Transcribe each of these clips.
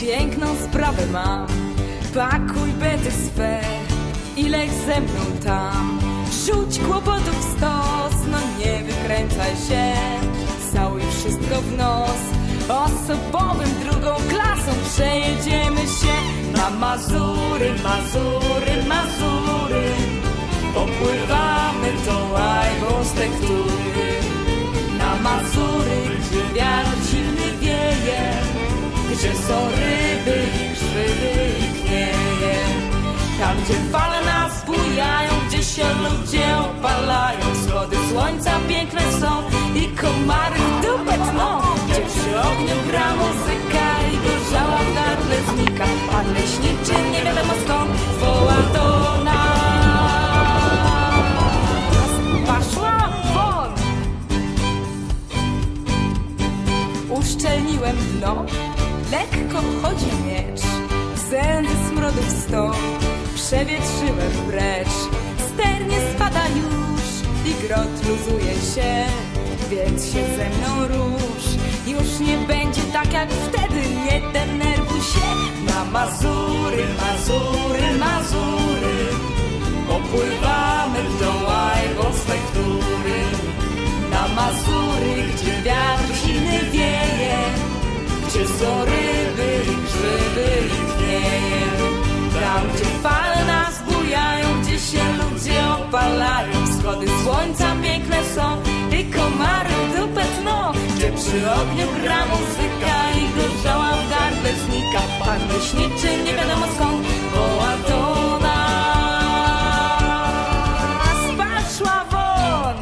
piękną sprawę mam. Pakuj bety swe i leć ze mną tam. Rzuć kłopotów stos, no nie wykręcaj się. Całuj wszystko w nos. Osobowym drugą klasą przejedziemy się na Mazury, Mazury, Mazury. Popływamy tą łajbą z tektury na Mazury, gdzie są ryby i grzyby i knieje. Tam, gdzie fale nas bujają, gdzie się ludzie opalają, wschody słońca piękne są i komary dupę tną, gdzie przy ogniu gra muzyka i gorzała w gardle znika. Pan leśniczy nie wiadomo skąd woła do nas. Paszła won! Uszczelniłem dno, lekko chodzi miecz, zędy smrodów sto, przewietrzyłem precz. Ster nie spada już i grot luzuje się, więc się ze mną rusz. Już nie będzie tak jak wtedy, nie denerwuj się. Na Mazury, Mazury, Mazury, popływamy w z lektury. Na Mazury, przy ogniu gra muzyka I gorzała w gardle znika Pan leśniczy nie wiadomo skąd Woła do nas Paszła won!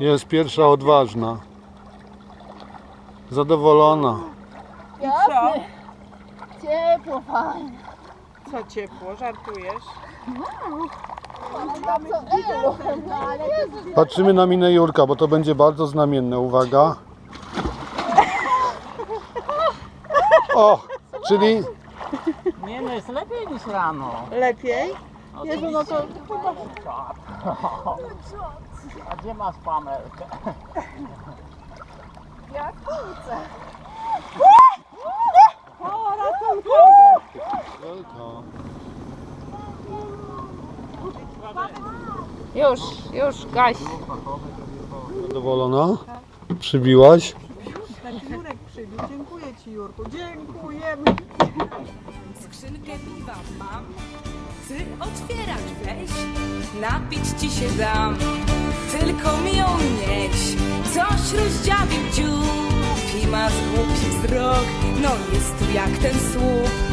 Jest pierwsza odważna. Zadowolona. Co? Ciepło, fajnie. Co ciepło, żartujesz? No, Patrzymy na minę Jurka, bo to będzie bardzo znamienne. Uwaga. O, czyli Nie no, jest lepiej niż rano. Lepiej? Jezu, no to chyba... A gdzie masz pamelkę? jak kurczę. O, ratunkowe! Już, już, gaś. zadowolona? Przybiłaś? Taki Jurek przybił. Dziękuję Ci, Jurku. Dziękujemy. Skrzynkę piwa mam, ty otwierać weź, napić ci się dam, tylko mi ją nieś. Coś rozdziawił dziób i masz głupi wzrok, no jest tu jak ten słup.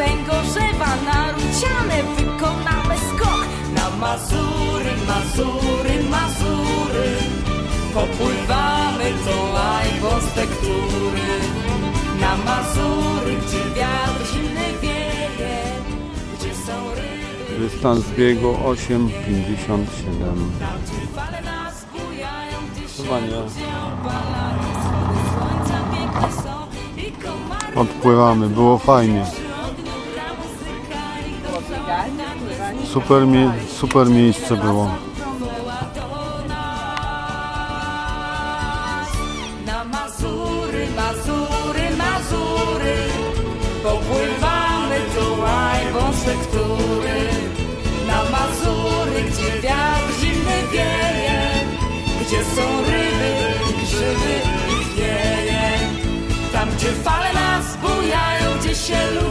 Węgorzewa na ruciane wykonamy skok na Mazury, Mazury, Mazury. Popływamy tą łajbą z tektury Na Mazury, gdzie wiatr zimny wieje Gdzie są ryby, Dystans biegu 8,57. tam gdzie fale nas bujają się ludzie opalają Odpływamy, było fajnie. Super, mie- super miejsce było. Na Mazury, Mazury, Mazury łajbą Na Mazury, gdzie wiatr zimny wieje Gdzie są ryby, i chwieje Tam, gdzie fale nas bujają Gdzie się ludzie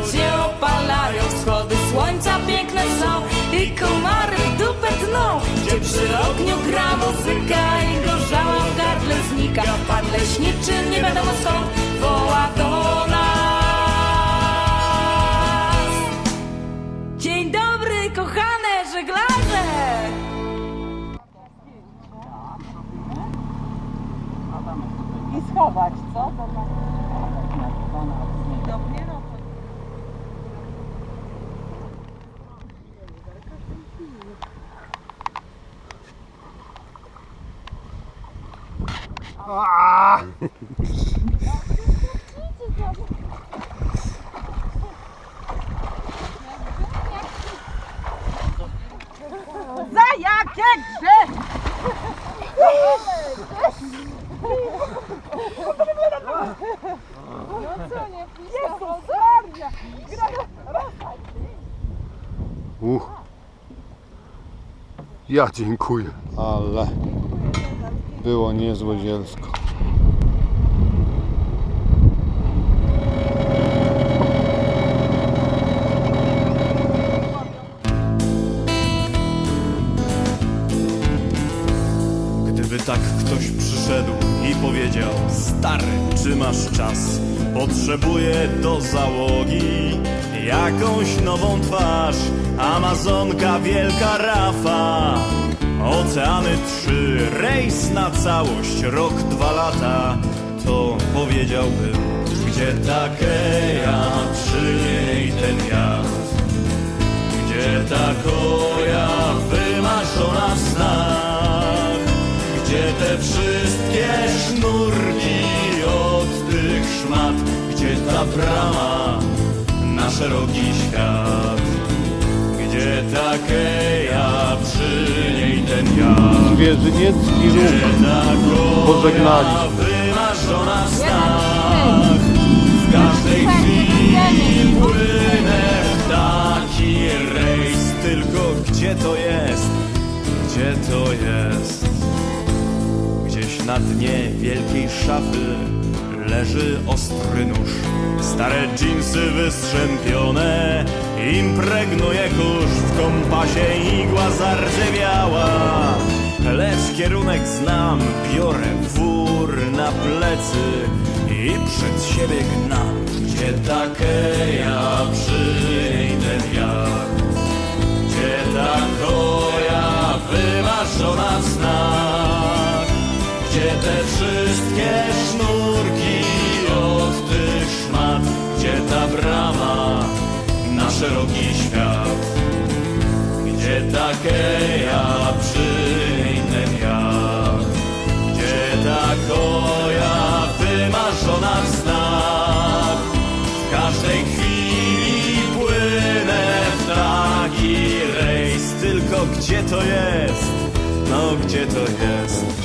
muzyka I gorzała w gardle znika Pan leśniczy nie wiadomo skąd Woła do nas Dzień dobry, kochane żeglarze! Za jakie grze! Uh. Ja dziękuję, ale było niezłe. Gdyby tak ktoś przyszedł i powiedział Stary, czy masz czas? Potrzebuję do załogi Jakąś nową twarz Amazonka, wielka rafa Oceany trzy, rejs na całość Rok, dwa lata To powiedziałbym Gdzie ta keja, przy niej ten jacht gdzie ta koja wymarzona w snach? Gdzie te wszystkie sznurki od tych szmat? Gdzie ta brama na szeroki świat? Gdzie ta keja, Gdzie ruch. ta koja Pożegnali. wymarzona w snach? W każdej chwili płynę w taki rejs Tylko gdzie to jest? Gdzie to jest? Gdzieś na dnie wielkiej szafy leży ostry nóż. Stare dżinsy wystrzępione Impregnuje kurz. W kompasie igła zardzewiała. Lecz kierunek znam, biorę wór na plecy. I przed siebie gnam Gdzie ta keja, przy niej ten jacht gdzie ta koja wymarzona w snach? Szeroki świat? Gdzie ta keja przy ten jacht? Gdzie ta koja wymarzona w snach? W każdej chwili płynę w taki rejs Tylko gdzie to jest? No gdzie to jest?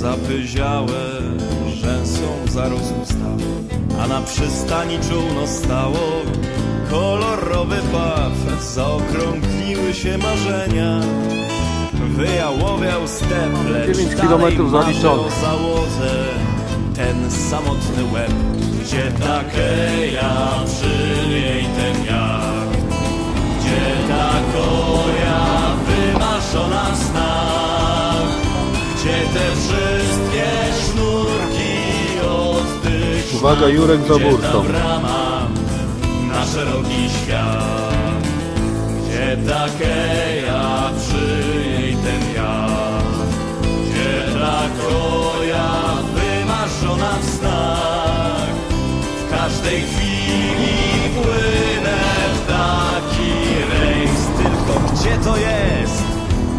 Zapyziałe, rzęsą zarósł staw, a na przystani czółno stało kolorowy paw. Zaokrągliły się marzenia, wyjałowiał step, lecz 9 dalej marzy o załodze. Ten samotny łeb, gdzie ta keja, przy niej ten jak. Gdzie ta koja wymarzona w snach? Gdzie te wszystkie sznurki od tych Uwaga? Jurek za burtą. brama na szeroki świat? Gdzie ta keja, przy niej ten jacht? Gdzie ta koja wymarzona w snach? W każdej chwili płynę w taki rejs Tylko gdzie to jest?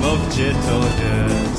No gdzie to jest?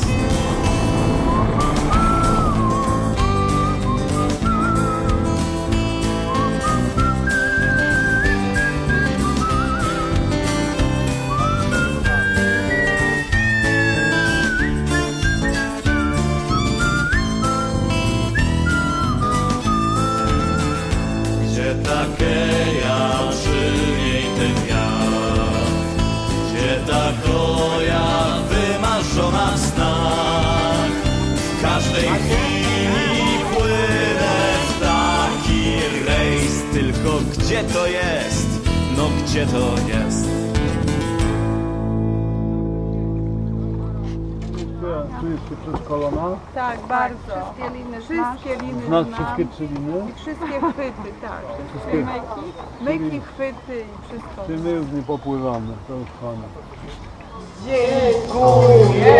Gdzie to jest? No gdzie to jest? czujesz się przeszkolona? Tak, bardzo. Wszystkie liny Wszystkie liny Znasz znam. wszystkie trzy liny? I wszystkie chwyty, tak. Wszystkie myki, myki, chwyty i wszystko. Czy my już nie popływamy? To już koniec. Dziękujemy